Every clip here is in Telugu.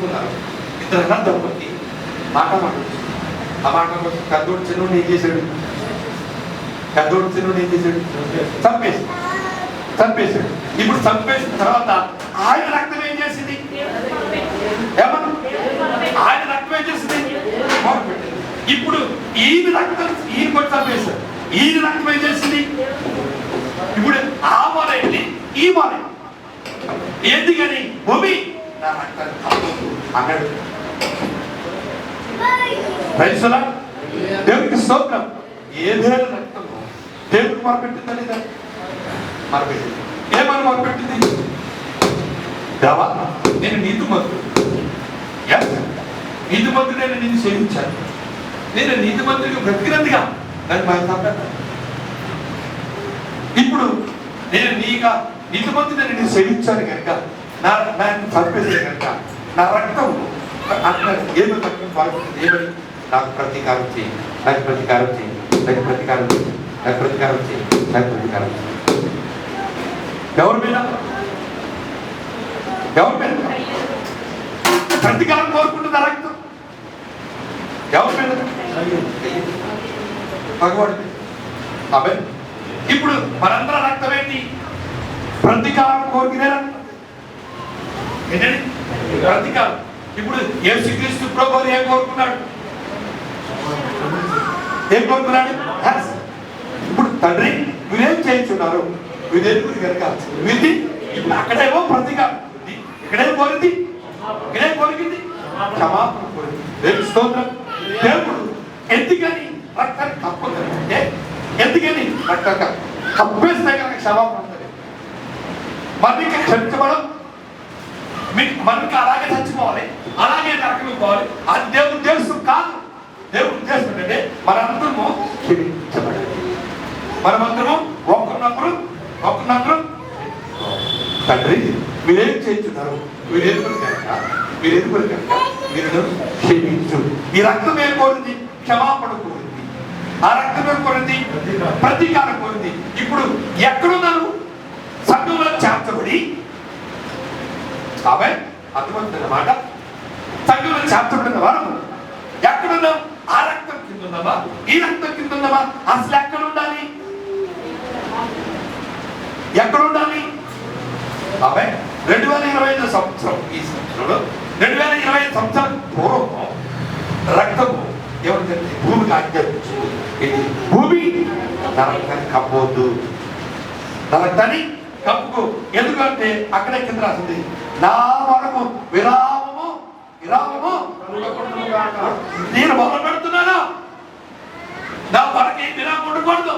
కూర్చున్నారు ఇద్దరు దంపతి మాట మాట. ఆ మాట కద్దోడు పెద్దోడు చిన్నోడు ఏం చేశాడు? కద్దోడు చిన్నోడు ఏం చేశాడు? చంపేసి చంపేశాడు. ఇప్పుడు చంపేసిన తర్వాత ఆయన రక్తం ఏం చేసింది? ఏమన్నా ఆయన రక్తం ఏం చేసింది? ఇప్పుడు ఈయన రక్తం ఈయన కూడా చంపేశాడు. ఈయన రక్తం ఏం చేసింది? ఇప్పుడు ఆ మొరైంది ఈ మొరైంది ఎందుకని? భూమి అన్నాడు రైతుల దేవుడికి స్తోత్రం. ఏదేళ్ళ రక్తము దేవుడికి మొరపెట్టిందా లేదా? మొరపెట్టింది. ఏమని మొరపెట్టింది? దేవా నేను నీతి మందు నీతి మంత్రుడైన నేను సేవించాను. నేను నీతి మంత్రుడికి బ్రతికినందుగా దాన్ని మా తప్పేస్తాను ఇప్పుడు నేను నీగా నీతి మంత్రుడని నేను సేవించాను కనుక నా నన్ను చంపేసే కనుక నా రక్తం అంటారు ఏమి రక్తం బాగుంటుంది ఏమని? నాకు ప్రతీకారం చేయి నాకు ప్రతీకారం చేయి నాకు ప్రతీకారం చేయి నాకు ప్రతీకారం చేయి నాకు ప్రతీకారం చేయి. ఎవరి మీద? ఎవరి మీద? ప్రతీకారం కోరుకుంటుంది ఆ రక్తం. ఎవరి మీద? భగవాడు అబ్బాయి ఇప్పుడు మనందరం రక్తం ఏంటి? ప్రతీకారం కోరుకునే రక్తం. ఏంటండి? కాదు. ఇప్పుడు యేసుక్రీస్తు ప్రభు ఏం కోరుకున్నాడు? ఏం కోరుకున్నాడు? ఇప్పుడు తండ్రి వీరేం చేయించున్నారు? వీరేందుకు కనుక? వీరిది ఇప్పుడు అక్కడేమో ప్రతీకారం ఉంది. ఇక్కడేం కోరింది? ఇక్కడేం కోరికింది? క్షమాపణ కోరింది. దేవుడు స్తోత్రం. దేవుడు ఎందుకని రక్తాన్ని అంటే ఎందుకని రక్తం కప్పేస్తే కనుక క్షమాపణ మరి ఇంకా క్షమించబడం? మీకు మనకు అలాగే చచ్చిపోవాలి అలాగే నరకం పోవాలి. అది దేవుని ఉద్దేశం కాదు. దేవుని ఉద్దేశం ఏంటంటే మనందరము క్షమించబడాలి మనమందరము ఒకరినొకరు ఒకరినొకరు తండ్రి మీరేం చేస్తున్నారు మీరేం కనుక మీరేం కనుక మీరు క్షమించు. ఈ రక్తం ఏం కోరింది? క్షమాపణ కోరింది. ఆ రక్తం ఏం కోరింది? ప్రతీకారం కోరింది. ఇప్పుడు ఎక్కడున్నారు సంఘంలో చేర్చబడి ఆమె అర్థమవుతున్న మాట సంఘంలో చేర్చబడిన వారు ఎక్కడున్నాం ఆ రక్తం కింద ఉన్నామా ఈ రక్తం కింద ఉన్నామా అసలు ఎక్కడ ఉండాలి ఎక్కడ ఉండాలి ఆమె రెండు వేల ఇరవై ఐదు సంవత్సరం ఈ సంవత్సరంలో రెండు వేల ఇరవై ఐదు సంవత్సరం పూర్వం రక్తము ఎవరు భూమికి ఆజ్ఞాపించు ఇది భూమి నా కప్పవద్దు నా కప్పుకో. ఎందుకంటే అక్కడే కింద రాసింది నా వరకు విరామము విరామము నేను మొదలు పెడుతున్నాను? నా వరకు ఏం విరామం ఉండకూడదు.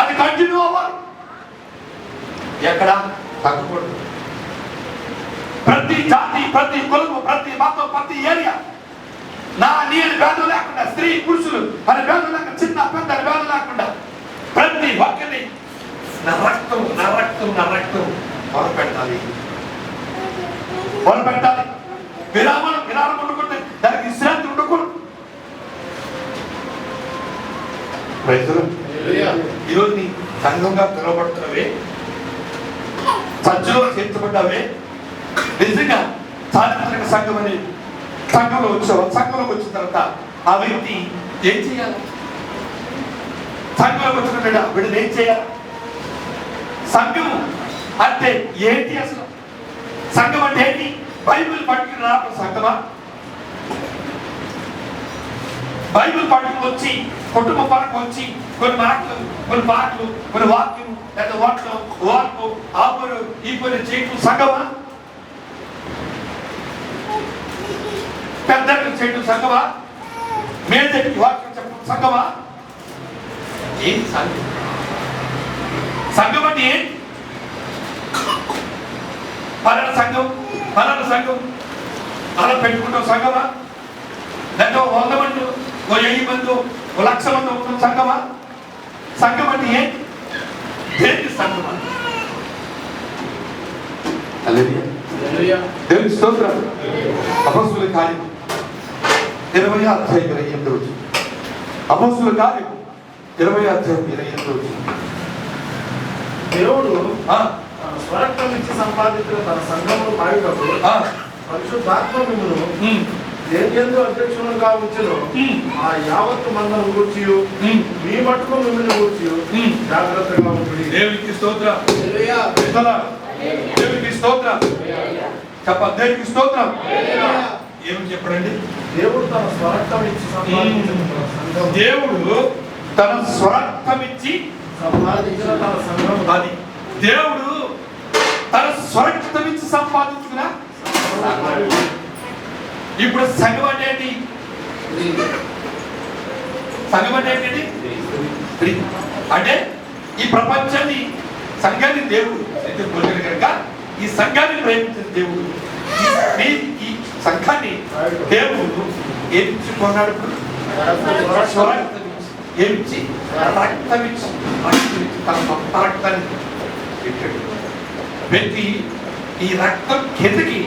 అది కంటిన్యూ అవ్వాలి. ఎక్కడ? తగ్గకూడదు ప్రతి జాతి ప్రతి కులము ప్రతి మతం ప్రతి ఏరియా నా నేను భేదం లేకుండా స్త్రీ పురుషులు అని భేదం లేకుండా చిన్న పెద్ద అని భేదం లేకుండా ప్రతి ఒక్కరిని నా రక్తం నా రక్తం నా రక్తం మొదలుపెట్టాలి మొదలుపెట్టాలి విరామం విరామం ఉండకూడదు దానికి విశ్రాంతి ఉండకూడదు ఈరోజు నీ సంఘంగా పిలువబడుతున్నవే సజ్జలో చేర్చబడ్డావే నిజంగా చారిత్రక సంఘం అని సంఘంలో వచ్చావు సంఘంలోకి వచ్చిన తర్వాత ఆ వ్యక్తి ఏం చేయాలి? సంఘంలోకి వచ్చిన వీడిని ఏం చేయాలి? సంఘం అంటే ఏంటి అసలు? సంఘం అంటే ఏంటి? బైబిల్ పట్టుకుని రావడం సంఘమా? బైబిల్ పట్టుకుని వచ్చి కుటుంబ పరకు వచ్చి కొన్ని మాటలు కొన్ని పాటలు కొన్ని వాక్యం లేదా వాటిలో వార్పు ఆ పని ఈ పని చేయటం సంగమా పెద్దలకు చేయటం సంగమా మేజర్కి వాక్యం చెప్పడం సంగమా ఏం సంగం సంఘం అంటే ఏంటి పలానా సంఘం పలానా సంఘం అలా పెట్టుకుంటాం సంఘమా లేకపోతే వంద మంది ఓ వెయ్యి మంది ఓ లక్ష మంది ఉంటుంది సంఘమా సంఘం అంటే ఏంటి దేనికి హల్లెలూయా. దేవుని స్తోత్రం అపస్సుల కార్యం ఇరవై అధ్యాయం ఇరవై ఎనిమిది రోజు అపస్సుల కార్యం ఇరవై అధ్యాయం ఇరవై ఎనిమిది రోజు దేవుడు స్వరక్తం ఇచ్చి సంపాదించిన తన సంఘమును పాడేటప్పుడు పరిశుద్ధాత్మ మిమ్మల్ని దేనియందు అధ్యక్షులుగా ఉంచెను ఉమ్, ఆ యావత్తు మందను గూర్చి ఉమ్, మీ మట్టుకు మిమ్మల్ని ఉమ్. జాగ్రత్తగా ఉంటుంది దేవునికి స్తోత్రం. స్తోత్రం. దేవునికి స్తోత్రం. చెప్ప దేవునికి స్తోత్రం. ఏమని చెప్పడండి? దేవుడు తన స్వరక్తం ఇచ్చి సంపాదించిన తన సంఘము. దేవుడు తన స్వరక్తం ఇచ్చి సంపాదించిన తన సంఘము. అది. దేవుడు తన స్వరక్తం ఇచ్చి సంపాదించుకున్న ఇప్పుడు సంఘం అంటే ఏంటి? సంఘం అంటే ఏంటి. అంటే ఈ ప్రపంచాన్ని సంఘాన్ని దేవుడు అయితే కోరికలు కనుక ఈ సంఘాన్ని ప్రేమించిన దేవుడు. ఈ సంఘాన్ని దేవుడు ఏమిచ్చి కొన్నాడు. ఏమిచ్చి? రక్తం ఇచ్చి తన సొంత రక్తాన్ని పెట్టాడు. పెట్టి ఈ రక్తం కిందకి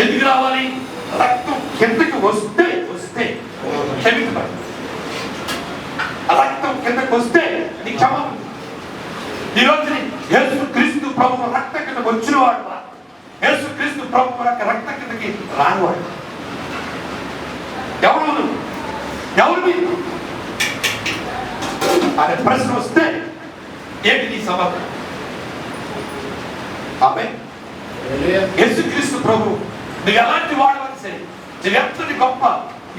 ఎందుకు రావాలి? రక్తం కిందకి వస్తే వస్తే. క్షమించబడి రక్తం కిందకి వస్తే నీ క్షమం. ఈ రోజుని యేసు క్రీస్తు ప్రభు రక్తం కిందకు వచ్చిన వాడు యేసు క్రీస్తు ప్రభు రక్త రక్తం కిందకి రానివాడు. ఎవరు ఎవరు మీరు? అనే ప్రశ్న వస్తే ఏంటి నీ సమాధానం? ఆమె యేసుక్రీస్తు ప్రభు నువ్వు ఎలాంటి వాడవని సరే నువ్వు ఎంతటి గొప్ప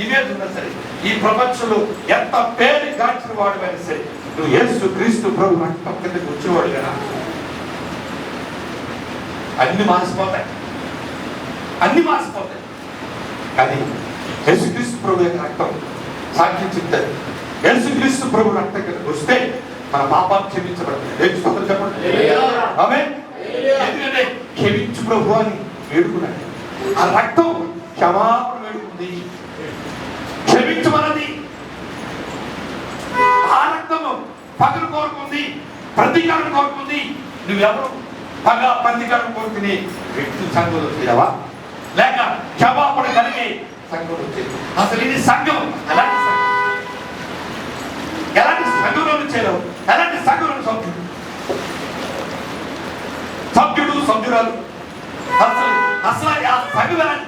ఇమేజ్ ఉన్నా సరే ఈ ప్రపంచంలో ఎంత పేరు గాంచిన వాడువైనా సరే నువ్వు యేసు క్రీస్తు ప్రభు రక్తం కిందకి వచ్చేవాడు కదా. అన్ని మాసిపోతాయి అన్ని మాసిపోతాయి కానీ యేసుక్రీస్తు ప్రభు యొక్క రక్తం సాక్ష్యం చెప్తారు. యేసుక్రీస్తు ప్రభు రక్తం కిందకి వస్తే మన పాపాలు క్షమించబడతాయి. చెప్పండి. ఆమె ఎందుకంటే క్షమించు ప్రభు అని వేడుకున్నాడు ఆ రక్తం క్షమాపణ వేడుకుంది. క్షమించమన్నది ఆ రక్తము పగలు కోరుకుంది ప్రతీకారం కోరుకుంది. నువ్వెవరు? పగ ప్రతీకారం కోరుకునే వ్యక్తి సంఘంలో చేరవా? లేక క్షమాపణ కలిగే సంఘంలో చేరు. అసలు ఇది సంఘం. ఎలాంటి సంఘం? ఎలాంటి సంఘంలో చేరవు. ఎలాంటి సంఘంలో సభ్యుడు సభ్యురాలు అసలు అసలు ఆ సంఘం ఎలాంటి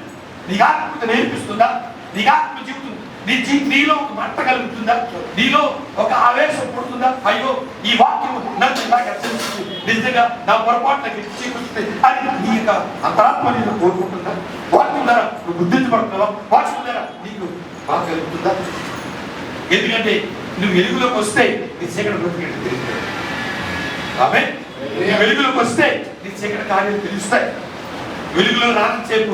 నీకు ఆత్మత నేర్పిస్తుందా? నీకు ఆత్మ జీవితం నీ జీ నీలో ఒక మంట కలుగుతుందా? నీలో ఒక ఆవేశం పుడుతుందా? అయ్యో ఈ వాక్యం నన్ను ఇలాగ హెచ్చరిస్తుంది. నిజంగా నా పొరపాట్లకి చీకుతుంది అని నీ యొక్క అంతరాత్మ నేను కోరుకుంటుందా? వాక్యం ద్వారా నువ్వు గుర్తించబడుతున్నావా వాక్యం ద్వారా నీకు బాగా కలుగుతుందా? ఎందుకంటే నువ్వు వెలుగులోకి వస్తే నీ చీకటి బ్రతికేట్టు తెలుస్తుంది. ఆమె వెలుగులోకి వస్తే నీ చీకటి కార్యాలు తెలుస్తాయి. వెలుగులో రాని రానిసేపు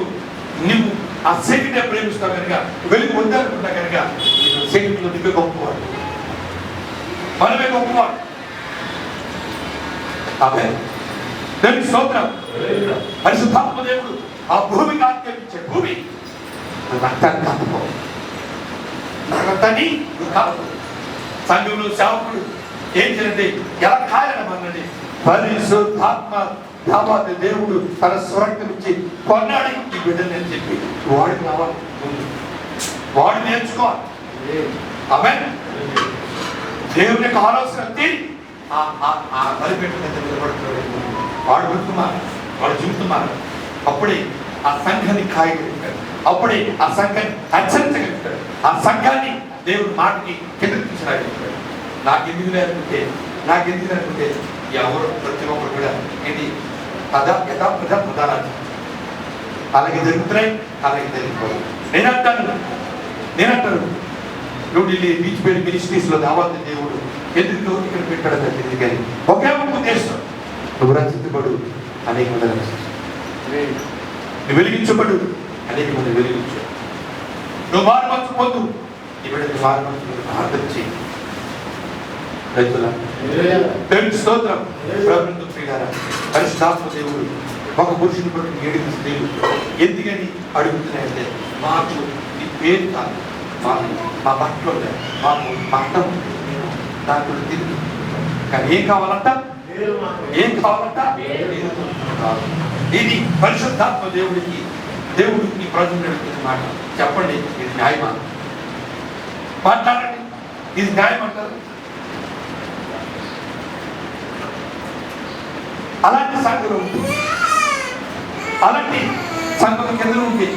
నువ్వు ఆ చీకటే ప్రేమిస్తావు కనుక వెలుగు వద్దనుకుంటా కనుక నీకు చీకటిలో నువ్వే గొప్పవాడు. మనమే గొప్పవాడు. ఆమె నేను స్తోత్రం. పరిశుద్ధాత్మ దేవుడు ఆ భూమికి ఆజ్ఞాపించే భూమి. రక్తాన్ని కాకపో. నా రక్తాన్ని కాదు సంఘంలో సేవకుడు ఏం చేయండి ఎలా కాయనమన్నది పరిశుద్ధాత్మ దావాది దేవుడు తన స్వరక్తం ఇచ్చి కొన్నాడు ఈ బిడ్డని అని చెప్పి. వాడికి రావాలి వాడు నేర్చుకోవాలి. ఆమె దేవుని యొక్క ఆలోచన తీరి నిలబడుతున్నాడు వాడు గుర్తుమారు వాడు చూపుతున్నారు అప్పుడే ఆ సంఘాన్ని కాయగలుగుతాడు అప్పుడే ఆ సంఘాన్ని హెచ్చరించగలుగుతాడు ఆ సంఘాన్ని దేవుడు మాటకి కిందకి తీసుకురాగలుగుతాడు నాకు ఎందుకు లేకుంటే నాకు ఎందుకు లేకుంటే ఎవరు ప్రతి ఒక్కరు కూడా ఇది పద యథా పదాలు అలాగే జరుగుతున్నాయి అలాగే జరిగిపోయి నేను అంటాను నేను అంటాను న్యూఢిల్లీ బీచ్ పేరు మినిస్ట్రీస్లో దావాతి దేవుడు ఎందుకు ఇక్కడ పెట్టాడు తెలియదు కానీ ఒకే ఒక ఉద్దేశం నువ్వు రచించబడు అనేక మంది. నువ్వు వెలిగించబడు అనేక మంది వెలిగించు నువ్వు మారుమనసు పొందు మారుమనసు ప్రార్థన చేయి రైతుల స్తోత్రం ప్రభుత్వ ప్రియారా పరిశుద్ధాత్మ దేవుడు ఒక పురుషుని బట్టి ఏడు స్త్రీలు ఎందుకని అడుగుతున్నాయంటే మాకు నీ పేరు కాదు. మాకు మా బట్టలు మాకు పట్టం దాని గురించి తిరిగి కానీ ఏం కావాలంట? ఏం కావాలంట? ఇది పరిశుద్ధాత్మ దేవుడికి దేవుడు ఈ ప్రజలు నడుపుతున్న మాట. చెప్పండి ఇది న్యాయమా? మాట్లాడండి. ఇది న్యాయం అంటారు? అలాంటి సంఘం అలాంటి సంఘం కింద ఉంది.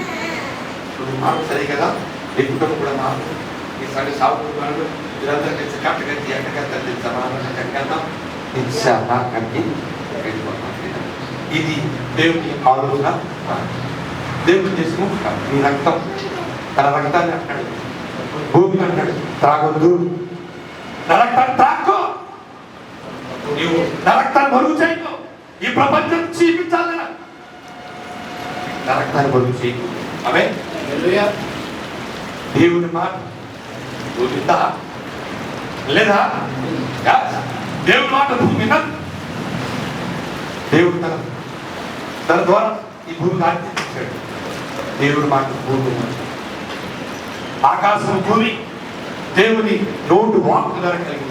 మాకు సరే కదా ఈ కుటుంబం కూడా మాకు. ఈ సరే సాగుతున్నాడు వీరందరూ కలిసి కట్టగట్టి ఎక్కగట్టి సమానంగా కట్టగద్దాం ఇన్షాల్లా కట్టి వెళ్ళిపోతాం ఇది దేవుని ఆలోచన. దేవుని చేసిన నీ రక్తం. తన రక్తాన్ని అంటాడు భూమిని అంటాడు త్రాగొద్దు. నా రక్తాన్ని త్రాక్కో. నీవు నా రక్తాన్ని మరుగు చేయకు. ఈ ప్రపంచం చూపించాలి నా రక్తాన్ని మరుగు చేయకు. దేవుని మాట ఉందా లేదా? దేవుని మాట భూమి. దేవుడు తన తన ద్వారా ఈ భూమిని ఆజ్ఞించాడు దేవుడి మాట భూమి. ఆకాశం భూమి దేవుని నోటు వాక్కు ద్వారా కలిగి